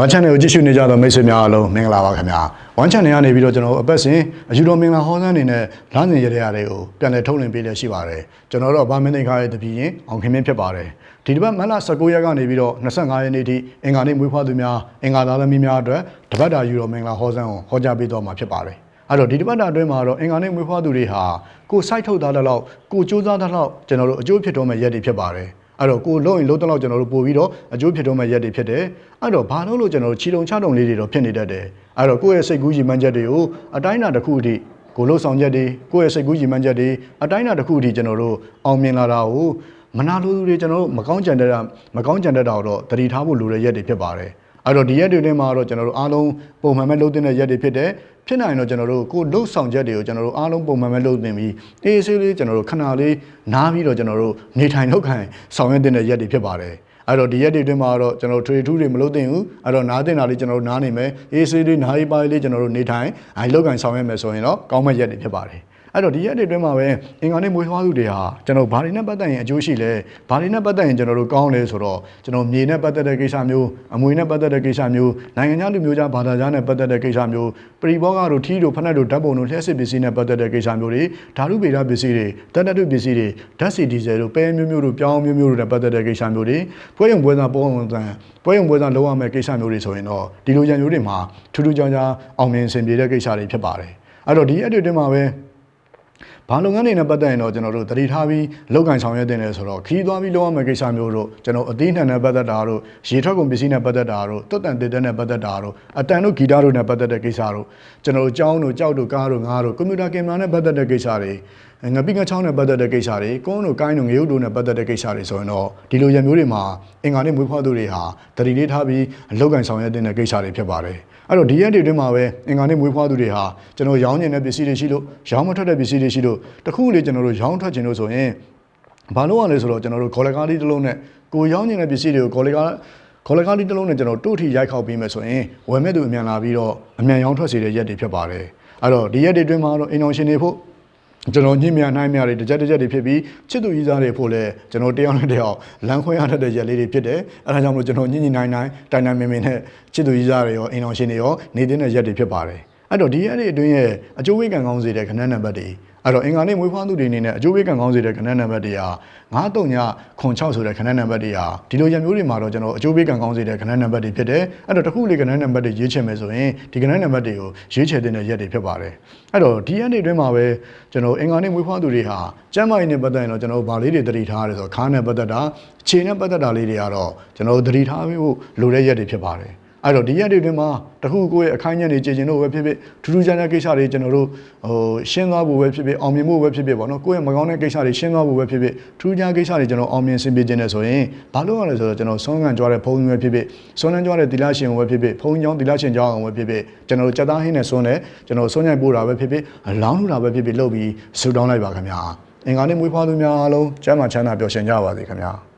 One Channel ကိုကြည့်ရှုနေကြသောမိတ်ဆွေများအားလုံးမင်္ဂလာပါခင်ဗျာ One Channel ကနေပြီးတော့ကျွန်တော်တို့အပတ်စဉ်အယူတော်မင်္ဂလာဟောစန်းအနေနဲ့လမ်းစဉ်ရတဲ့တွေကိုပြန်လည်ထုတ်လွှင့်ပေးလျက်ရှိပါတယ်ကျွန်တော်တို့ဗာမင်းသိန်းခါရဲ့တပည့်ရင်အောင်ခင်မင်းဖြစ်ပါတယ်ဒီတစ်ပတ်မတ်လ19ရက်ကနေပြီးတော့25ရက်နေ့ထိအင်္ဂါနေ့မွေးဖွားသူများအင်္ဂါသားသမီးများအတွက်တပတ်တာယူတော်မင်္ဂလာဟောစန်းကိုဟောကြားပေးတော့မှာဖြစ်ပါတယ်အဲ့တော့ဒီတစ်ပတ်တာအတွင်းမှာတော့အင်္ဂါနေ့မွေးဖွားသူတွေဟာကိုယ်စိုက်ထုတ်သားတဲ့လောက်ကိုစူးစမ်းတဲ့လောက်ကျွန်တော်တို့အကျိုးဖြစ်တော်မဲ့ရက်တွေဖြစ်ပါတယ် အဲ့တော့ကိုလုံးရင်လုံးတော့လောက်ကျွန်တော်တို့ပို့ပြီးတော့အကျိုးဖြစ်တော့မဲ့ရက်တွေဖြစ်တယ်အဲ့တော့ဘာလို့လို့ကျွန်တော်တို့ခြီတုံချတုံလေးတွေတော့ဖြစ်နေတတ်တယ်အဲ့တော့ကိုယ့်ရဲ့စိတ်ကူးရည်မှန်းချက်တွေကိုအတိုင်းအတာတစ်ခုအထိကိုလှုပ်ဆောင်ချက်တွေကိုယ့်ရဲ့စိတ်ကူးရည်မှန်းချက်တွေအတိုင်းအတာတစ်ခုအထိကျွန်တော်တို့အောင်မြင်လာတာကိုမနာလိုသူတွေကျွန်တော်တို့မကောင်းကြံတဲ့တာမကောင်းကြံတဲ့တာတော့တတိထားဖို့လိုတဲ့ရက်တွေဖြစ်ပါတယ် အဲ့တော့ဒီရက်တွေထဲမှာတော့ကျွန်တော်တို့အားလုံးပုံမှန်ပဲလုပ်တဲ့ရက်တွေဖြစ်တယ်ဖြစ်နိုင်တော့ကျွန်တော်တို့ကိုလှုပ်ဆောင်ချက်တွေကိုကျွန်တော်တို့အားလုံးပုံမှန်ပဲလုပ်သင့်ပြီးအေးဆေးလေးကျွန်တော်တို့ခဏလေးနားပြီးတော့ကျွန်တော်တို့နေထိုင်လောက်ခံဆောင်ရွက်တဲ့ရက်တွေဖြစ်ပါတယ်အဲ့တော့ဒီရက်တွေအတွင်းမှာတော့ကျွန်တော်ထွေထူးတွေမလုပ်သင့်ဘူးအဲ့တော့နားတင်တာလေးကျွန်တော်တို့နားနေမယ်အေးဆေးလေးနားရေးပါးလေးကျွန်တော်တို့နေထိုင်အဲလောက်ကန်ဆောင်ရွက်မယ်ဆိုရင်တော့ကောင်းမဲ့ရက်တွေဖြစ်ပါတယ် အဲ့တော့ဒီရက်တွေအတွင်းမှာပဲအင်္ဂါနေ့မွေးဖွားသူတွေဟာကျွန်တော်ဘာတွေနဲ့ပတ်သက်ရင်အကျိုးရှိလဲဘာတွေနဲ့ပတ်သက်ရင်ကျွန်တော်တို့ကောင်းလဲဆိုတော့ကျွန်တော်မြေနဲ့ပတ်သက်တဲ့ကိစ္စမျိုးအမွေနဲ့ပတ်သက်တဲ့ကိစ္စမျိုးနိုင်ငံခြားလူမျိုးခြားဘာသာခြားနဲ့ပတ်သက်တဲ့ကိစ္စမျိုးပရိဘောဂတို့ထီးတို့ဖက်နဲ့တို့ဓာတ်ပုံတို့လျှက်စစ်ပစ္စည်းနဲ့ပတ်သက်တဲ့ကိစ္စမျိုးတွေဓာတုဗေဒပစ္စည်းတွေတန်တတုပစ္စည်းတွေဓာတ်စီဒီဇယ်တို့ပဲမျိုးမျိုးတို့ပြောင်းမျိုးမျိုးတို့နဲ့ပတ်သက်တဲ့ကိစ္စမျိုးတွေပွဲရုံပွဲစားပုံပုံစံပွဲရုံပွဲစားလုံးဝမဲ့ကိစ္စမျိုးတွေဆိုရင်တော့ဒီလိုရန်မျိုးတွေမှာထူးထူးခြားခြားအောင်မြင်ဆင်ပြေတဲ့ကိစ္စတွေဖြစ်ပါတယ်အဲ့တော့ဒီအတွေ့အကြုံမှာပဲ ဘာလုပ်ငန်းတွေနဲ့ပတ်သက်ရင်တော့ကျွန်တော်တို့တတိထားပြီးလောက်ကင်ဆောင်ရွက်တင်တယ်ဆိုတော့ခီးသွားပြီးလုပ်ရမယ့်ကိစ္စမျိုးတို့ကျွန်တော်အသေးနှံနဲ့ပတ်သက်တာတို့ရေထွက်ကုန်ပစ္စည်းနဲ့ပတ်သက်တာတို့တွတ်တန်တေတဲ့နဲ့ပတ်သက်တာတို့အတန်တို့ဂီတတို့နဲ့ပတ်သက်တဲ့ကိစ္စတို့ကျွန်တော်တို့ကြောင်းတို့ကြောက်တို့ကားတို့ငါးတို့ကွန်ပျူတာကင်မရာနဲ့ပတ်သက်တဲ့ကိစ္စတွေ ငပိငချောင်းနဲ့ပတ်သက်တဲ့ကိစ္စတွေကုန်းတို့ကိုင်းတို့ငရုတ်တို့နဲ့ပတ်သက်တဲ့ကိစ္စတွေဆိုရင်တော့ဒီလိုရံမျိုးတွေမှာအင်္ဂါနေ့မွေးဖွားသူတွေဟာတတိလေးထားပြီးလောက်ကင်ဆောင်ရွက်တင်တဲ့ကိစ္စတွေဖြစ်ပါတယ်အဲ့တော့ဒီရက်တွေအတွင်းမှာပဲအင်္ဂါနေ့မွေးဖွားသူတွေဟာကျွန်တော်ရောင်းကျင်တဲ့ပစ္စည်းတွေရှိလို့ရောင်းမထွက်တဲ့ပစ္စည်းတွေရှိလို့တခုလေကျွန်တော်တို့ရောင်းထွက်ခြင်းလို့ဆိုရင်ဘာလို့ရလဲဆိုတော့ကျွန်တော်တို့ခေါ်လက်ကားလေးတစ်လုံးနဲ့ကိုရောင်းကျင်တဲ့ပစ္စည်းတွေကိုခေါ်လက်ကားခေါ်လက်ကားလေးတစ်လုံးနဲ့ကျွန်တော်တို့ထိရိုက်ခောက်ပြီးမယ်ဆိုရင်ဝယ်မဲ့သူအမြန်လာပြီးတော့အမြန်ရောင်းထွက်စေတဲ့ရက်တွေဖြစ်ပါတယ်အဲ့တော့ဒီရက်တွေအတွင်းမှာတော့အင်အောင်ရှင်တွေဖို့ ကျွန်တော်ညင်မြနှိုင်းမြတွေတစ်ချက်တစ်ချက်တွေဖြစ်ပြီးချစ်သူကြီးစားတွေဖို့လဲကျွန်တော်တယောက်နဲ့တယောက်လမ်းခွဲရတတ်တဲ့ရက်လေးတွေဖြစ်တယ်အဲဒါကြောင့်မလို့ကျွန်တော်ညင်ညင်နှိုင်းနှိုင်းတိုင်တိုင်မင်မင်နဲ့ချစ်သူကြီးစားတွေရောအင်အောင်ရှင်တွေရောနေတဲ့ရက်တွေဖြစ်ပါတယ် အဲ့တော့ဒီရက်တွေအတွင်းရဲ့အကျိုးဝေးကံကောင်းစေတဲ့ခဏနံပါတ်တွေအဲ့တော့အင်္ဂါနေ့မွေးဖွားသူတွေအနေနဲ့အကျိုးဝေးကံကောင်းစေတဲ့ခဏနံပါတ်တွေဟာ93ညခွန်6ဆိုတဲ့ခဏနံပါတ်တွေဟာဒီလိုရမျိုးတွေမှာတော့ကျွန်တော်အကျိုးဝေးကံကောင်းစေတဲ့ခဏနံပါတ်တွေဖြစ်တယ်အဲ့တော့တစ်ခုလေခဏနံပါတ်တွေရွေးချယ်မယ်ဆိုရင်ဒီခဏနံပါတ်တွေကိုရွေးချယ်တဲ့ရက်တွေဖြစ်ပါတယ်အဲ့တော့ဒီရက်တွေအတွင်းမှာပဲကျွန်တော်အင်္ဂါနေ့မွေးဖွားသူတွေဟာကျမ်းမာရေးနဲ့ပတ်သက်ရင်တော့ကျွန်တော်ဗာလေးတွေတတိထားရတယ်ဆိုတော့ခါးနဲ့ပတ်သက်တာခြေနဲ့ပတ်သက်တာလေးတွေကတော့ကျွန်တော်တတိထားဖို့လိုတဲ့ရက်တွေဖြစ်ပါတယ် အဲ့တော့ဒီရက်တွေအတွင်းမှာတခုကိုယ့်ရဲ့အခိုင်အညံ့တွေကြည်ကျင်လို့ပဲဖြစ်ဖြစ်ထူးထူးခြားခြားကိစ္စတွေကျွန်တော်တို့ဟိုရှင်းသွားဖို့ပဲဖြစ်ဖြစ်အောင်မြင်ဖို့ပဲဖြစ်ဖြစ်ပေါ့နော်ကိုယ့်ရဲ့မကောင်းတဲ့ကိစ္စတွေရှင်းသွားဖို့ပဲဖြစ်ဖြစ်ထူးခြားကိစ္စတွေကျွန်တော်အောင်မြင်ဆင်ပြေခြင်းနဲ့ဆိုရင်ဘာလို့ရလဲဆိုတော့ကျွန်တော်ဆုံးခံကြွားတဲ့ဘုံပဲဖြစ်ဖြစ်ဆုံးခံကြွားတဲ့သီလရှင်ပဲဖြစ်ဖြစ်ဘုံကြောင့်သီလရှင်ကြောင့်ပဲဖြစ်ဖြစ်ကျွန်တော်တို့စက်သားဟင်းနဲ့ဆုံးတဲ့ကျွန်တော်ဆုံးညိုက်ပို့တာပဲဖြစ်ဖြစ်လောင်းထူတာပဲဖြစ်ဖြစ်လုပ်ပြီးဆူတောင်းလိုက်ပါခင်ဗျာအင်္ဂါနေ့မွေးဖွားသူများအားလုံးကျမ်းမာချမ်းသာပျော်ရွှင်ကြပါစေခင်ဗျာ